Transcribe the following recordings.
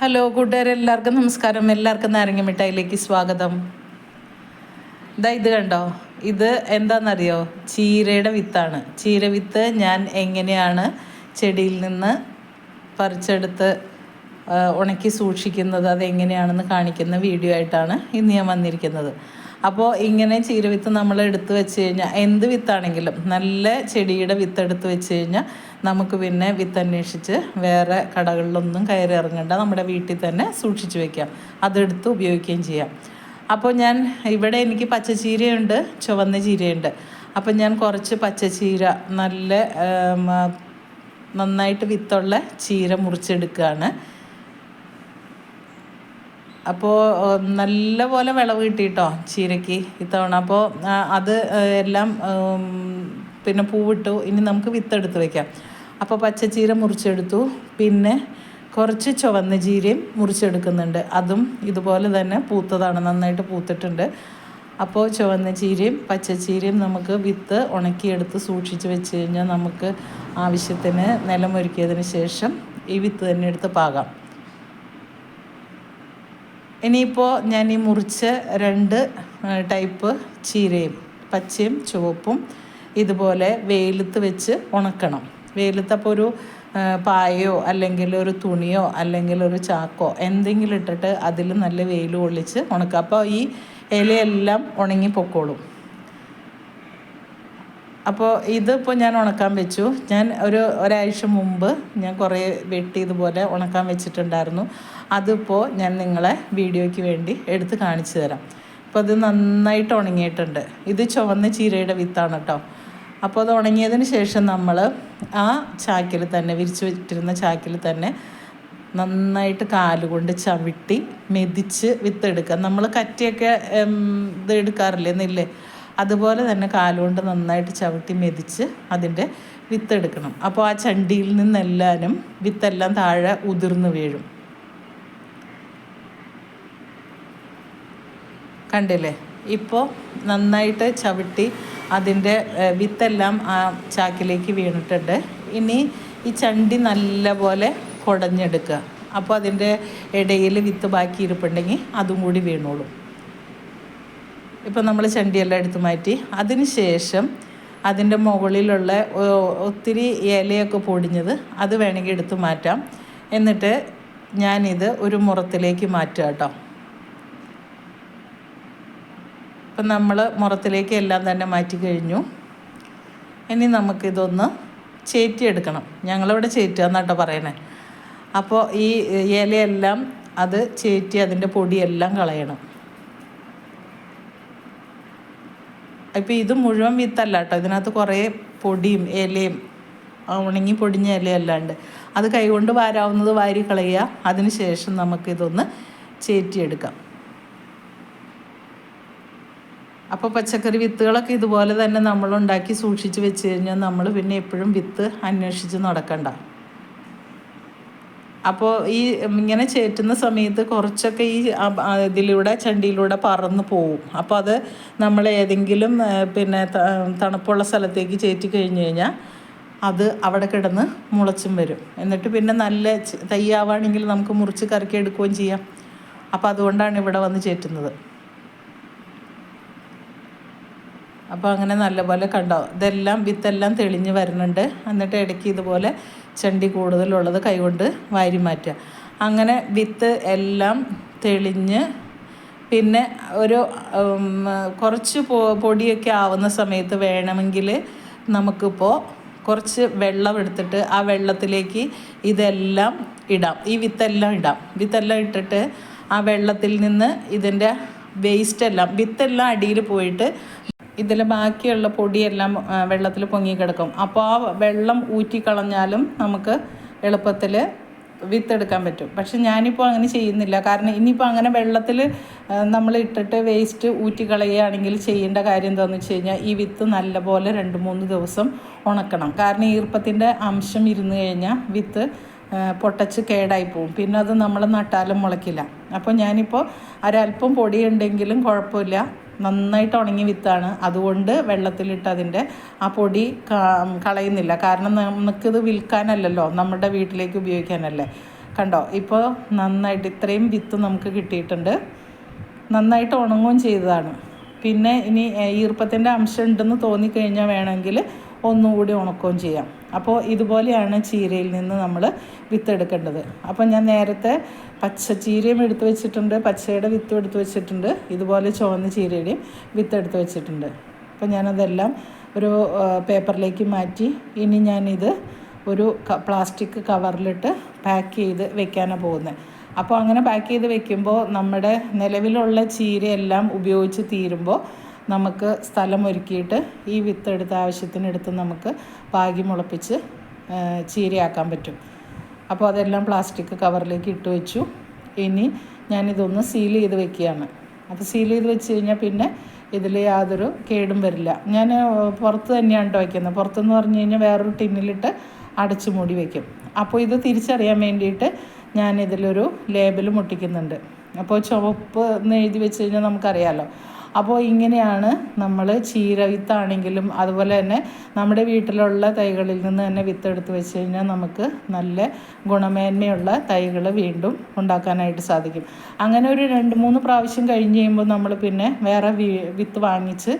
Hello കൂട്ടുകാരെ എല്ലാവർക്കും നമസ്കാരം. എല്ലാവർക്കും നാരങ്ങ മിഠായിലേക്ക് സ്വാഗതം. ഇതാ ഇത് കണ്ടോ? ഇത് എന്താണെന്നറിയോ ചീരയുടെ വിത്താണ്. ചീര വിത്ത് ഞാൻ എങ്ങനെയാണ് ചെടിയിൽ നിന്ന് പറിച്ചെടുത്ത് ഉണക്കി സൂക്ഷിക്കുന്നത് അതെങ്ങനെയാണെന്ന് കാണിക്കുന്ന വീഡിയോ ആയിട്ടാണ് ഇന്ന് ഞാൻ വന്നിരിക്കുന്നത്. അപ്പോൾ ഇങ്ങനെ ചീരവിത്ത് നമ്മൾ എടുത്തു വെച്ച് കഴിഞ്ഞാൽ എന്ത് വിത്താണെങ്കിലും നല്ല ചെടിയുടെ വിത്ത് എടുത്ത് വെച്ച് കഴിഞ്ഞാൽ നമുക്ക് പിന്നെ വിത്ത് അന്വേഷിച്ച് വേറെ കടകളിലൊന്നും കയറി ഇറങ്ങണ്ട നമ്മുടെ വീട്ടിൽ തന്നെ സൂക്ഷിച്ചു വെക്കാം. അതെടുത്ത് ഉപയോഗിക്കുകയും ചെയ്യാം. അപ്പോൾ ഞാൻ ഇവിടെ എനിക്ക് പച്ചച്ചീരയുണ്ട് ചുവന്ന ചീരയുണ്ട്. അപ്പം ഞാൻ കുറച്ച് പച്ചച്ചീര നല്ല നന്നായിട്ട് വിത്തുള്ള ചീര മുറിച്ചെടുക്കുകയാണ് അപ്പോൾ നല്ല പോലെ വിളവ് കിട്ടിയിട്ടോ ചീരയ്ക്ക് ഇത്തവണ. അപ്പോൾ അത് എല്ലാം പിന്നെ പൂവിട്ടു. ഇനി നമുക്ക് വിത്തെടുത്ത് വയ്ക്കാം അപ്പോൾ പച്ചച്ചീര മുറിച്ചെടുത്തു. പിന്നെ കുറച്ച് ചുവന്ന ചീരയും മുറിച്ചെടുക്കുന്നുണ്ട്. അതും ഇതുപോലെ തന്നെ പൂത്തതാണ്. നന്നായിട്ട് പൂത്തിട്ടുണ്ട്. അപ്പോൾ ചുവന്ന ചീരയും പച്ചച്ചീരയും നമുക്ക് വിത്ത് ഉണക്കിയെടുത്ത് സൂക്ഷിച്ച് വെച്ച് കഴിഞ്ഞാൽ നമുക്ക് ആവശ്യത്തിന് നിലമൊരുക്കിയതിന് ശേഷം ഈ വിത്ത് തന്നെ എടുത്ത് പാകാം. ഇനിയിപ്പോൾ ഞാൻ ഈ മുറിച്ച രണ്ട് ടൈപ്പ് ചീരയും പച്ചയും ചുവപ്പും ഇതുപോലെ വെയിലത്ത് വെച്ച് ഉണക്കണം. വെയിലത്ത് അപ്പോൾ ഒരു പായയോ അല്ലെങ്കിൽ ഒരു തുണിയോ അല്ലെങ്കിൽ ഒരു ചാക്കോ എന്തെങ്കിലും ഇട്ടിട്ട് അതിൽ നല്ല വെയിൽ കൊള്ളിച്ച് ഉണക്കുക അപ്പോൾ ഈ ഇലയെല്ലാം ഉണങ്ങി പൊക്കോളും. അപ്പോൾ ഇതിപ്പോൾ ഞാൻ ഉണക്കാൻ വെച്ചു. ഞാൻ ഒരു ഒരാഴ്ച മുമ്പ് ഞാൻ കുറേ വെട്ടി ഇതുപോലെ ഉണക്കാൻ വെച്ചിട്ടുണ്ടായിരുന്നു. അതിപ്പോൾ ഞാൻ നിങ്ങളെ വീഡിയോയ്ക്ക് വേണ്ടി എടുത്ത് കാണിച്ചു തരാം. അപ്പോൾ അത് നന്നായിട്ട് ഉണങ്ങിയിട്ടുണ്ട്. ഇത് ചുവന്ന ചീരയുടെ വിത്താണ് കേട്ടോ അപ്പോൾ അത് ഉണങ്ങിയതിന് ശേഷം നമ്മൾ ആ ചാക്കിൽ തന്നെ വിരിച്ചു വെച്ചിരുന്ന ചാക്കിൽ തന്നെ നന്നായിട്ട് കാലുകൊണ്ട് ചവിട്ടി മെതിച്ച് വിത്തെടുക്കുക. നമ്മൾ കറ്റിയൊക്കെ ഇത് എടുക്കാറില്ലേ നെല്ല്? അതുപോലെ തന്നെ കാലുകൊണ്ട് നന്നായിട്ട് ചവിട്ടി മെതിച്ച് അതിന്റെ വിത്തെടുക്കണം. അപ്പോൾ ആ ചണ്ടിയിൽ നിന്നെല്ലാനും വിത്തെല്ലാം താഴെ ഉതിർന്ന് വീഴും. കണ്ടില്ലേ? ഇപ്പോൾ നന്നായിട്ട് ചവിട്ടി അതിന്റെ വിത്തെല്ലാം ആ ചാക്കിലേക്ക് വീണിട്ടുണ്ട്. ഇനി ഈ ചണ്ടി നല്ലപോലെ കുടഞ്ഞെടുക്കുക. അപ്പോൾ അതിന്റെ ഇടയിൽ വിത്ത് ബാക്കി ഇരിപ്പുണ്ടെങ്കിൽ അതും കൂടി വീണോളും. ഇപ്പം നമ്മൾ ചണ്ടിയെല്ലാം എടുത്ത് മാറ്റി. അതിന് ശേഷം അതിന്റെ മുകളിലുള്ള ഒത്തിരി ഇലയൊക്കെ പൊടിഞ്ഞത് അത് വേണമെങ്കിൽ എടുത്ത് മാറ്റാം. എന്നിട്ട് ഞാനിത് ഒരു മുറത്തിലേക്ക് മാറ്റുക കേട്ടോ. ഇപ്പം നമ്മൾ മുറത്തിലേക്ക് എല്ലാം തന്നെ മാറ്റി കഴിഞ്ഞു. ഇനി നമുക്കിതൊന്ന് ചേറ്റിയെടുക്കണം. ഞങ്ങളിവിടെ ചേറ്റുക എന്നാട്ടോ പറയണേ. അപ്പോൾ ഈ ഇലയെല്ലാം അത് ചേറ്റി അതിന്റെ പൊടിയെല്ലാം കളയണം. ഇപ്പം ഇത് മുഴുവൻ വിത്തല്ല കേട്ടോ ഇതിനകത്ത് കുറേ പൊടിയും ഇലയും ഉണങ്ങി പൊടിഞ്ഞ ഇലയല്ലാണ്ട്. അത് കൈകൊണ്ട് വാരാവുന്നത് വാരി കളയുക. അതിന് ശേഷം നമുക്കിതൊന്ന് ചേറ്റിയെടുക്കാം. അപ്പോൾ പച്ചക്കറി വിത്തുകളൊക്കെ ഇതുപോലെ തന്നെ നമ്മൾ ഉണ്ടാക്കി സൂക്ഷിച്ച് വെച്ച് കഴിഞ്ഞാൽ നമ്മൾ പിന്നെ എപ്പോഴും വിത്ത് അന്വേഷിച്ച് നടക്കണ്ട. അപ്പോൾ ഈ ഇങ്ങനെ ചേറ്റുന്ന സമയത്ത് കുറച്ചൊക്കെ ഈ ഇതിലൂടെ ചണ്ടിയിലൂടെ പറന്ന് പോവും. അപ്പോൾ അത് നമ്മൾ ഏതെങ്കിലും പിന്നെ തണുപ്പുള്ള സ്ഥലത്തേക്ക് ചേറ്റി കഴിഞ്ഞ് കഴിഞ്ഞാൽ അത് അവിടെ കിടന്ന് മുളച്ചും വരും. എന്നിട്ട് പിന്നെ നല്ല തയ്യാവാണെങ്കിൽ നമുക്ക് മുറിച്ച് കറക്കി എടുക്കുകയും ചെയ്യാം. അപ്പോൾ അതുകൊണ്ടാണ് ഇവിടെ വന്ന് ചേറ്റുന്നത്. അപ്പോൾ അങ്ങനെ നല്ലപോലെ കണ്ടോ? ഇതെല്ലാം വിത്തെല്ലാം തെളിഞ്ഞ് വരുന്നുണ്ട്. എന്നിട്ട് ഇടയ്ക്ക് ഇതുപോലെ ചണ്ടി കൂടുതലുള്ളത് കൈകൊണ്ട് വാരി മാറ്റുക. അങ്ങനെ വിത്ത് എല്ലാം തെളിഞ്ഞ് പിന്നെ ഒരു കുറച്ച് പൊടിയൊക്കെ ആവുന്ന സമയത്ത് വേണമെങ്കിൽ നമുക്കിപ്പോൾ കുറച്ച് വെള്ളം എടുത്തിട്ട് ആ വെള്ളത്തിലേക്ക് ഇതെല്ലാം ഇടാം. ഈ വിത്തെല്ലാം ഇടാം. വിത്തെല്ലാം ഇട്ടിട്ട് ആ വെള്ളത്തിൽ നിന്ന് ഇതിന്റെ വേസ്റ്റ് എല്ലാം വിത്തെല്ലാം അടിയിൽ പോയിട്ട് ഇതിൽ ബാക്കിയുള്ള പൊടിയെല്ലാം വെള്ളത്തിൽ പൊങ്ങി കിടക്കും. അപ്പോൾ ആ വെള്ളം ഊറ്റിക്കളഞ്ഞാലും നമുക്ക് എളുപ്പത്തിൽ വിത്തെടുക്കാൻ പറ്റും. പക്ഷെ ഞാനിപ്പോൾ അങ്ങനെ ചെയ്യുന്നില്ല. കാരണം ഇനിയിപ്പോൾ അങ്ങനെ വെള്ളത്തിൽ നമ്മൾ ഇട്ടിട്ട് വേസ്റ്റ് ഊറ്റിക്കളയുകയാണെങ്കിൽ ചെയ്യേണ്ട കാര്യം എന്താണെന്ന് വെച്ച് കഴിഞ്ഞാൽ ഈ വിത്ത് നല്ലപോലെ രണ്ട് മൂന്ന് ദിവസം ഉണക്കണം. കാരണം ഈർപ്പത്തിന്റെ അംശം ഇരുന്ന് കഴിഞ്ഞാൽ വിത്ത് പൊട്ടച്ച് കേടായി പോവും. പിന്നെ അത് നമ്മൾ നട്ടാലും മുളയ്ക്കില്ല. അപ്പോൾ ഞാനിപ്പോൾ ഒരല്പം പൊടിയുണ്ടെങ്കിലും കുഴപ്പമില്ല. നന്നായിട്ട് ഉണങ്ങി വിത്താണ്. അതുകൊണ്ട് വെള്ളത്തിലിട്ട് അതിന്റെ ആ പൊടി കളയുന്നില്ല. കാരണം നമുക്കിത് വിൽക്കാനല്ലല്ലോ. നമ്മുടെ വീട്ടിലേക്ക് ഉപയോഗിക്കാനല്ലേ. കണ്ടോ? ഇപ്പോൾ നന്നായിട്ട് ഇത്രയും വിത്ത് നമുക്ക് കിട്ടിയിട്ടുണ്ട്. നന്നായിട്ട് ഉണങ്ങുകയും ചെയ്തതാണ്. പിന്നെ ഇനി ഈർപ്പത്തിന്റെ അംശം ഉണ്ടെന്ന് തോന്നിക്കഴിഞ്ഞാൽ വേണമെങ്കിൽ ഒന്നുകൂടി ഉണക്കുകയും ചെയ്യാം. അപ്പോൾ ഇതുപോലെയാണ് ചീരയിൽ നിന്ന് നമ്മൾ വിത്തെടുക്കേണ്ടത്. അപ്പോൾ ഞാൻ നേരത്തെ പച്ച ചീരയും എടുത്ത് വെച്ചിട്ടുണ്ട് പച്ചയുടെ വിത്തും എടുത്ത് വെച്ചിട്ടുണ്ട് ഇതുപോലെ ചുവന്ന ചീരയുടെയും വിത്ത് എടുത്ത് വെച്ചിട്ടുണ്ട്. അപ്പോൾ ഞാനതെല്ലാം ഒരു പേപ്പറിലേക്ക് മാറ്റി ഇനി ഞാനിത് ഒരു പ്ലാസ്റ്റിക് കവറിലിട്ട് പാക്ക് ചെയ്ത് വെക്കാനാണ് പോകുന്നത്. അപ്പോൾ അങ്ങനെ പാക്ക് ചെയ്ത് വെക്കുമ്പോൾ നമ്മുടെ നിലവിലുള്ള ചീരയെല്ലാം ഉപയോഗിച്ച് തീരുമ്പോൾ നമുക്ക് സ്ഥലം ഒരുക്കിയിട്ട് ഈ വിത്തെടുത്ത് ആവശ്യത്തിനെടുത്ത് നമുക്ക് പാകി മുളപ്പിച്ച് ചീരയാക്കാൻ പറ്റും. അപ്പോൾ അതെല്ലാം പ്ലാസ്റ്റിക് കവറിലേക്ക് ഇട്ട് വെച്ചു. ഇനി ഞാനിതൊന്ന് സീൽ ചെയ്ത് വെക്കുകയാണ്. അപ്പോൾ സീൽ ചെയ്ത് വെച്ച് കഴിഞ്ഞാൽ പിന്നെ ഇതിൽ യാതൊരു കേടും വരില്ല. ഞാൻ പുറത്ത് തന്നെയാണ് കേട്ടോ വയ്ക്കുന്നത് പുറത്തെന്ന് പറഞ്ഞു കഴിഞ്ഞാൽ വേറൊരു ടിന്നിലിട്ട് അടച്ചു മൂടി വയ്ക്കും അപ്പോൾ ഇത് തിരിച്ചറിയാൻ വേണ്ടിയിട്ട് ഞാൻ ഇതിലൊരു ലേബൽ മുട്ടിക്കുന്നുണ്ട്. അപ്പോൾ ചുവപ്പ് എന്ന് എഴുതി വെച്ച് കഴിഞ്ഞാൽ നമുക്കറിയാമല്ലോ അപ്പോൾ ഇങ്ങനെയാണ് നമ്മൾ ചീര വിത്താണെങ്കിലും അതുപോലെ തന്നെ നമ്മുടെ വീട്ടിലുള്ള തൈകളിൽ നിന്ന് തന്നെ വിത്തെടുത്ത് വെച്ച് കഴിഞ്ഞാൽ നമുക്ക് നല്ല ഗുണമേന്മയുള്ള തൈകൾ വീണ്ടും ഉണ്ടാക്കാനായിട്ട് സാധിക്കും. അങ്ങനെ ഒരു രണ്ട് മൂന്ന് പ്രാവശ്യം കഴിഞ്ഞ് കഴിയുമ്പോൾ നമ്മൾ പിന്നെ വേറെ വിത്ത് വാങ്ങിച്ച്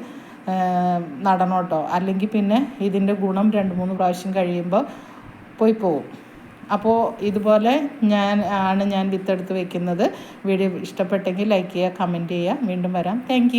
നടണം കേട്ടോ. അല്ലെങ്കിൽ പിന്നെ ഇതിന്റെ ഗുണം രണ്ട് മൂന്ന് പ്രാവശ്യം കഴിയുമ്പോൾ പോയി പോവും. അപ്പോൾ ഇതുപോലെ ഞാൻ ആണ് ഞാൻ വിത്തെടുത്ത് വെക്കുന്നത്. വീഡിയോ ഇഷ്ടപ്പെട്ടെങ്കിൽ ലൈക്ക് ചെയ്യുക കമന്റ് ചെയ്യുക. വീണ്ടും വരാം. താങ്ക്